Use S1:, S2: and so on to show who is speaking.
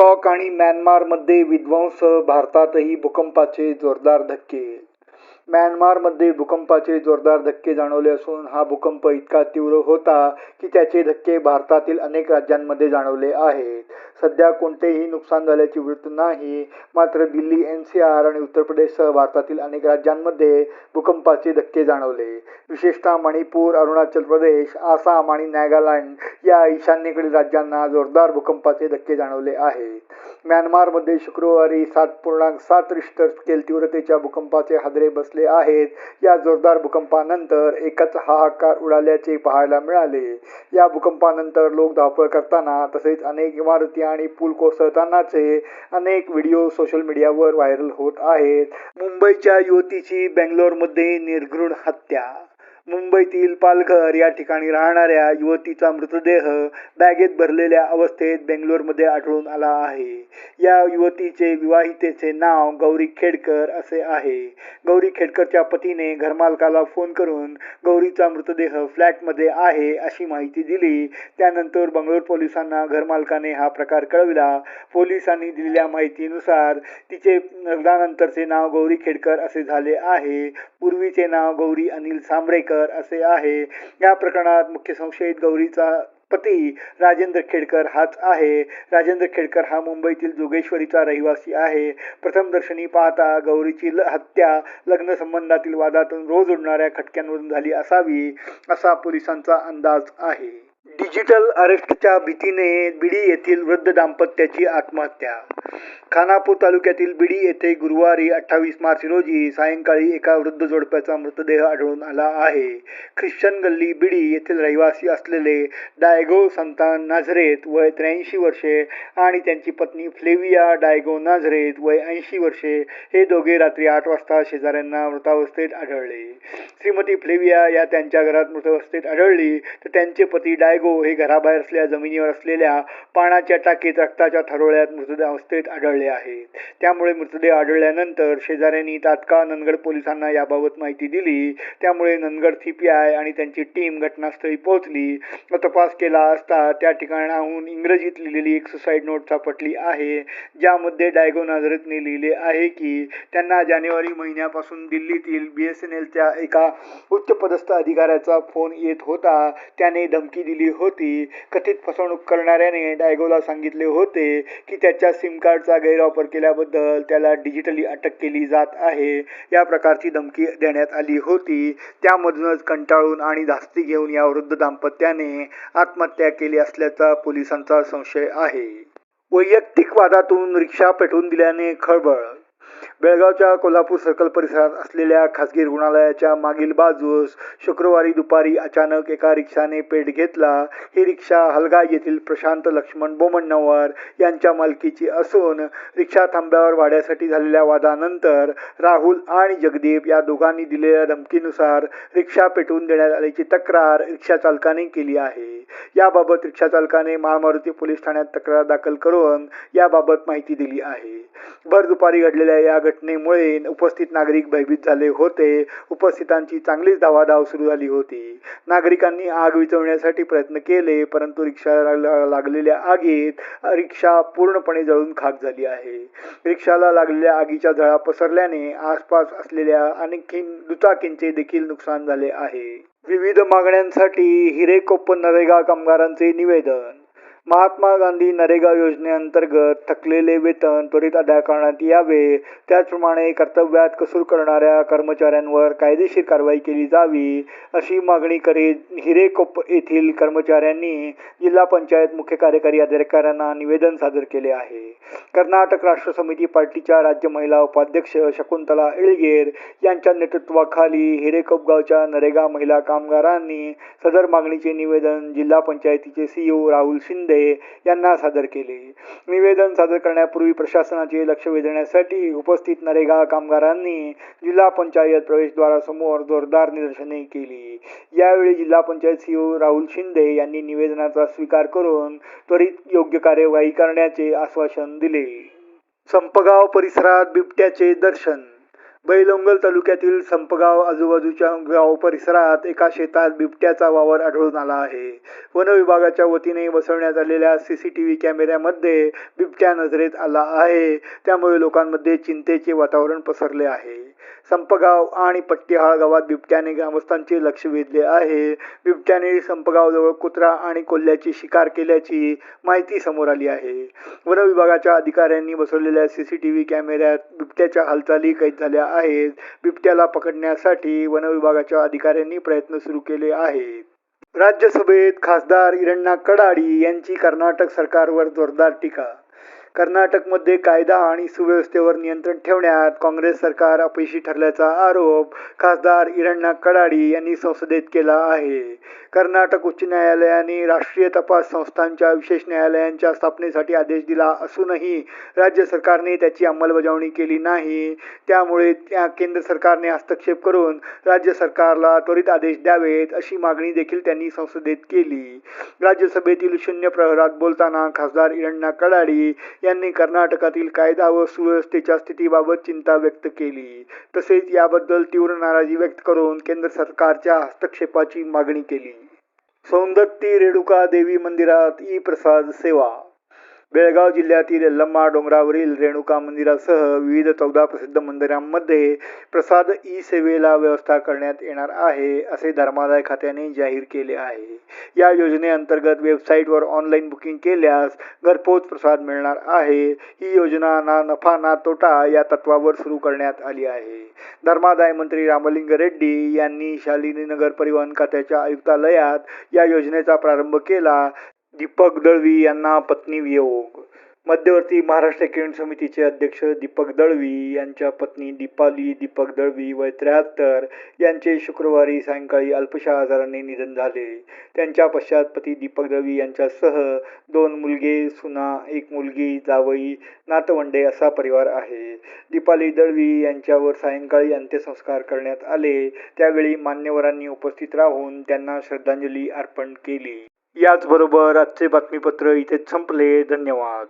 S1: Bangkok आणि म्यानमारमध्ये विध्वंस भारतातही भूकंपाचे जोरदार धक्के. म्यानमारमध्ये भूकंपाचे जोरदार धक्के जाणवले असून हा भूकंप इतका तीव्र होता की त्याचे धक्के भारतातील अनेक राज्यांमध्ये जाणवले आहेत. सध्या कोणतेही नुकसान झाल्याची वृत्त नाही. मात्र दिल्ली एन सी आर आणि उत्तर प्रदेशसह भारतातील अनेक राज्यांमध्ये भूकंपाचे धक्के जाणवले. विशेषतः मणिपूर अरुणाचल प्रदेश आसाम आणि नागालँड या ईशान्येकडील राज्यांना जोरदार भूकंपाचे धक्के जाणवले आहेत. म्यानमारमध्ये शुक्रवारी सात पूर्णांक सात रिश्टर स्केल तीव्रतेच्या भूकंपाचे हादरे बसले आहेत. या जोरदार भूकंपानंतर एकच हाहाकार उडाल्याचे पाहायला मिळाले. या भूकंपानंतर लोक धावपळ करताना तसेच अनेक इमारती आणि पूल कोसळतानाचे अनेक व्हिडिओ सोशल मीडियावर व्हायरल होत आहेत. मुंबईच्या युवतीची बेंगलोरमध्ये निर्घृण हत्या मुंबईतील पालघर या ठिकाणी राहणाऱ्या युवतीचा मृतदेह बॅगेत भरलेल्या अवस्थेत बेंगलोरमध्ये आढळून आला आहे. या युवतीचे विवाहितेचे नाव गौरी खेडकर असे आहे. गौरी खेडकरच्या पतीने घरमालकाला फोन करून गौरीचा मृतदेह फ्लॅटमध्ये आहे अशी माहिती दिली. त्यानंतर बंगलोर पोलिसांना घरमालकाने हा प्रकार कळविला. पोलिसांनी दिलेल्या माहितीनुसार तिचे लग्नानंतरचे नाव गौरी खेडकर असे झाले आहे. पूर्वीचे नाव गौरी अनिल सांबरेकर खेडकर असे आहे. या प्रकरणात मुख्य संशयित गौरीचा पती राजेंद्र खेडकर हाच आहे. राजेंद्र खेडकर हा मुंबईतील जोगेश्वरीचा रहिवासी आहे. प्रथमदर्शनी पाहता गौरीची ल- हत्या लग्न संबंधातील वादातून रोज उडणाऱ्या खटक्यांवरून झाली असावी असा पोलिसांचा अंदाज आहे. डिजिटल अरेस्टच्या भीतीने बिडी येथील वृद्ध दाम्पत्याची आत्महत्या. खानापूर तालुक्यातील बिडी येथे गुरुवारी अठ्ठावीस मार्च रोजी सायंकाळी एका वृद्ध जोडप्याचा मृतदेह आढळून आला आहे. ख्रिश्चन गल्ली बिडी येथील रहिवासी असलेले डायगो संतान नाझरेत वय त्र्याऐंशी वर्षे आणि त्यांची पत्नी फ्लेविया डायगो नाझरेत वय ऐंशी वर्षे हे दोघे रात्री आठ वाजता शेजाऱ्यांना मृतावस्थेत आढळले. श्रीमती फ्लेविया या त्यांच्या घरात मृतावस्थेत आढळली तर त्यांचे पती डायगो हे घराबाहेर असल्या जमिनीवर असलेल्या पाण्याच्या टाकीत रक्ताच्या थरोळ्यात मृतदेहावस्थेत आढळले. आढळले आहेत. त्यामुळे मृतदेह आढळल्यानंतर शेजाऱ्यांनी तात्काळ नंदगड पोलिसांना याबाबत माहिती दिली. त्यामुळे नंदगड सीपीआय आणि त्यांची टीम घटनास्थळी पोहोचली. व तपास केला असता त्या ठिकाणाहून इंग्रजीत लिहिलेली एक सुसाईड नोट सापडली आहे. ज्यामध्ये डायगो नाझरतने लिहिले आहे की त्यांना जानेवारी महिन्यापासून दिल्लीतील बी एस एन एलच्या एका उच्चपदस्थ अधिकाऱ्याचा फोन येत होता. त्याने धमकी दिली होती. कथित फसवणूक करणाऱ्याने डायगोला सांगितले होते की त्याच्या सिम कार्डचा गैरवापर केल्याबद्दल त्याला डिजिटली अटक केली जात आहे. या प्रकारची धमकी देण्यात आली होती. त्यामधूनच कंटाळून आणि धास्ती घेऊन या वृद्ध दाम्पत्याने आत्महत्या केली असल्याचा पोलिसांचा संशय आहे. वैयक्तिक वादातून रिक्षा पेटवून दिल्याने खळबळ बेळगावच्या कोल्हापूर सर्कल परिसरात असलेल्या खासगी रुग्णालयाच्या मागील बाजूस शुक्रवारी दुपारी अचानक एका रिक्षाने पेट घेतला. ही रिक्षा हलगा येथील प्रशांत लक्ष्मण बोमण्णवर यांच्या मालकीची असून रिक्षा थांब्यावर वाढ्यासाठी झालेल्या वादानंतर राहुल आणि जगदीप या दोघांनी दिलेल्या धमकीनुसार रिक्षा पेटवून देण्यात आल्याची तक्रार रिक्षा चालकाने केली आहे. याबाबत रिक्षा चालकाने महामारुती पोलीस ठाण्यात तक्रार दाखल करून याबाबत माहिती दिली आहे. भर दुपारी घडलेल्या या घटनेमुळे उपस्थित नागरिक भयभीत झाले होते. उपस्थितांची चांगलीच धावाधाव सुरू झाली होती. नागरिकांनी आग विझवण्यासाठी प्रयत्न केले परंतु रिक्षाला लागलेल्या आगीत रिक्षा पूर्णपणे जळून खाक झाली आहे. रिक्षाला लागलेल्या आगीच्या झळा पसरल्याने आसपास असलेल्या आणखी दुचाकींचे देखील नुकसान झाले आहे. विविध मागण्यांसाठी हिरेकोप्पन नरेगा कामगारांचे निवेदन महात्मा गांधी नरेगा योजनेअंतर्गत थकलेले वेतन त्वरित अदा करण्यात यावे. त्याचप्रमाणे कर्तव्यात कसूर करणाऱ्या कर्मचाऱ्यांवर कायदेशीर कारवाई केली जावी अशी मागणी करीत हिरेकोप येथील कर्मचाऱ्यांनी जिल्हा पंचायत मुख्य कार्यकारी अधिकाऱ्यांना निवेदन सादर केले आहे. कर्नाटक राष्ट्र समिती पार्टीच्या राज्य महिला उपाध्यक्ष शकुंतला इळगेर यांच्या नेतृत्वाखाली हिरेकोपगावच्या नरेगा महिला कामगारांनी सदर मागणीचे निवेदन जिल्हा पंचायतीचे सीईओ राहुल शिंदे यांना सादर केले. निवेदन सादर करण्यापूर्वी प्रशासनाचे लक्ष वेधण्यासाठी उपस्थित नरेगा कामगारांनी जिल्हा पंचायत प्रवेशद्वारासमोर जोरदार निदर्शने केली. यावेळी जिल्हा पंचायत सीओ राहुल शिंदे यांनी निवेदनाचा स्वीकार करून त्वरित योग्य कार्यवाही करण्याचे आश्वासन दिले. संपगाव परिसरात बिबट्याचे दर्शन बैलोंगल तालुक्यातील संपगाव आजूबाजूच्या गाव परिसरात एका शेतात बिबट्याचा वावर आढळून आला आहे. वन विभागाच्या वतीने बसवण्यात आलेल्या सी सी टी व्ही कॅमेऱ्यामध्ये बिबट्या नजरेत आला आहे. त्यामुळे लोकांमध्ये चिंतेचे वातावरण पसरले आहे. संपगाव आणि पट्टीहाळ गावात बिबट्याने ग्रामस्थांचे लक्ष वेधले आहे. बिबट्याने संपगावजवळ कुत्रा आणि कोल्ह्याची शिकार केल्याची माहिती समोर आली आहे. वन विभागाच्या अधिकाऱ्यांनी बसवलेल्या सी सी टी व्ही कॅमेऱ्यात बिबट्याच्या हालचाली कैद झाल्या आहेत. बिबट्याला पकडण्यासाठी वन विभागाच्या अधिकाऱ्यांनी प्रयत्न सुरू केले आहेत. राज्यसभेत खासदार इरण्णा कडाडी यांची कर्नाटक सरकारवर जोरदार टीका कर्नाटकमध्ये कायदा आणि सुव्यवस्थेवर नियंत्रण ठेवण्यात काँग्रेस सरकार अपयशी ठरल्याचा आरोप खासदार इरण्णा कडाडी यांनी संसदेत केला आहे. कर्नाटक उच्च न्यायालयाने राष्ट्रीय तपास संस्थांच्या विशेष न्यायालयांच्या स्थापनेसाठी आदेश दिला असूनही राज्य सरकारने त्याची अंमलबजावणी केली नाही. त्यामुळे त्या केंद्र सरकारने हस्तक्षेप करून राज्य सरकारला त्वरित आदेश द्यावेत अशी मागणी देखील त्यांनी संसदेत केली. राज्यसभेतील शून्य प्रहरात बोलताना खासदार इरण्णा कडाडी यांनी कर्नाटकातील कायदा व सुव्यवस्थेच्या स्थितीबाबत चिंता व्यक्त केली. तसेच याबद्दल तीव्र नाराजी व्यक्त करून केंद्र सरकारच्या हस्तक्षेपाची मागणी केली. सौंदत्ती रेणुका देवी मंदिरात ई प्रसाद सेवा बेळगाव जिल्ह्यातील यल्लम्मा डोंगरावरील रेणुका मंदिरासह विविध चौदा प्रसिद्ध मंदिरांमध्ये प्रसाद ई सेवेला व्यवस्था करण्यात येणार आहे असे धर्मादाय खात्याने जाहीर केले आहे. या योजनेअंतर्गत वेबसाईटवर ऑनलाईन बुकिंग केल्यास घरपोच प्रसाद मिळणार आहे. ही योजना ना नफा ना तोटा या तत्वावर सुरू करण्यात आली आहे. धर्मादाय मंत्री रामलिंग रेड्डी यांनी शालिनी नगर परिवहन खात्याच्या आयुक्तालयात या योजनेचा प्रारंभ केला. दीपक दळवी यांना पत्नी वियोग. मध्यवर्ती महाराष्ट्र किरण समितीचे अध्यक्ष दीपक दळवी यांच्या पत्नी दीपाली दीपक दळवी वय त्र्याहत्तर यांचे शुक्रवारी सायंकाळी अल्पशा आजाराने निधन झाले. त्यांच्या पश्चात पती दीपक दळवी यांच्यासह दोन मुलगे सुना एक मुलगी जावई नातवंडे असा परिवार आहे. दीपाली दळवी यांच्यावर सायंकाळी अंत्यसंस्कार करण्यात आले. त्यावेळी मान्यवरांनी उपस्थित राहून त्यांना श्रद्धांजली अर्पण केली. याचबरोबर आजचे बातमीपत्र इथे संपले. धन्यवाद.